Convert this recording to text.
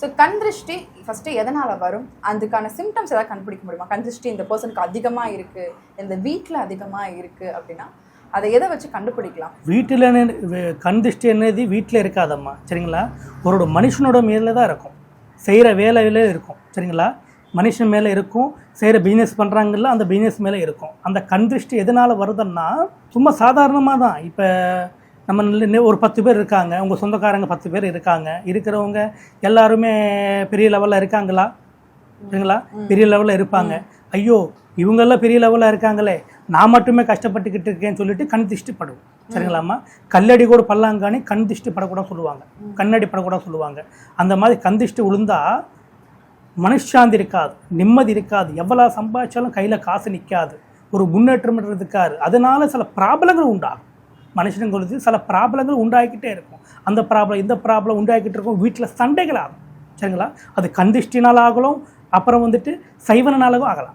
So கண் திருஷ்டி first எதனால் வரும்? அதுக்கான சிம்டம்ஸ் எதாவது கண்டுபிடிக்க முடியுமா? கண் திருஷ்டி இந்த பர்சனுக்கு அதிகமாக இருக்குது இந்த வீட்டில் அதிகமாக இருக்கு அப்படின்னா அதை எதை வச்சு கண்டுபிடிக்கலாம்? வீட்டில் கண் திருஷ்டி என்னது? வீட்டில் இருக்காதம்மா சரிங்களா? ஒரு மனுஷனோட மேலே தான் இருக்கும். செய்கிற வேலையில இருக்கும் சரிங்களா? மனுஷன் மேலே இருக்கும் செய்கிற பிஸ்னஸ் பண்ணுறாங்கல்ல அந்த பிஸ்னஸ் மேலே இருக்கும். அந்த கண் திருஷ்டி எதனால் வருதுன்னா சும்மா சாதாரணமாக தான் இப்போ நம்ம ஒரு பத்து பேர் இருக்காங்க. உங்கள் சொந்தக்காரங்க பத்து பேர் இருக்காங்க. இருக்கிறவங்க எல்லாருமே பெரிய லெவலில் இருக்காங்களா? சரிங்களா? பெரிய லெவலில் இருப்பாங்க. ஐயோ இவங்கெல்லாம் பெரிய லெவலில் இருக்காங்களே. நான் மட்டுமே கஷ்டப்பட்டுக்கிட்டு இருக்கேன்னு சொல்லிட்டு கண் திருஷ்டி படும் சரிங்களாம்மா? கல்லடி கூட பல்லாங்கானி கண் திருஷ்டி படக்கூடாது சொல்லுவாங்க கண்ணடி படக்கூடாது சொல்லுவாங்க. அந்த மாதிரி கண் திருஷ்டி விழுந்தா மனசாந்தி இருக்காது நிம்மதி இருக்காது. எவ்வளோ சம்பாதிச்சாலும் கையில் காசு நிற்காது ஒரு முன்னேற்றம் இருக்காது அதனால சில ப்ராப்ளங்கள் உண்டாகும். மனுஷனுங்களுக்கு சில ப்ராப்ளங்கள் உண்டாகிக்கிட்டே இருக்கும். அந்த ப்ராப்ளம் இந்த ப்ராப்ளம் உண்டாகிக்கிட்டு இருக்கும். வீட்டில் சண்டைகள் ஆகும். சரிங்களா? அது கந்திஷ்டினால் ஆகலாம் அப்புறம் வந்துட்டு சைவனாலும் ஆகலாம்.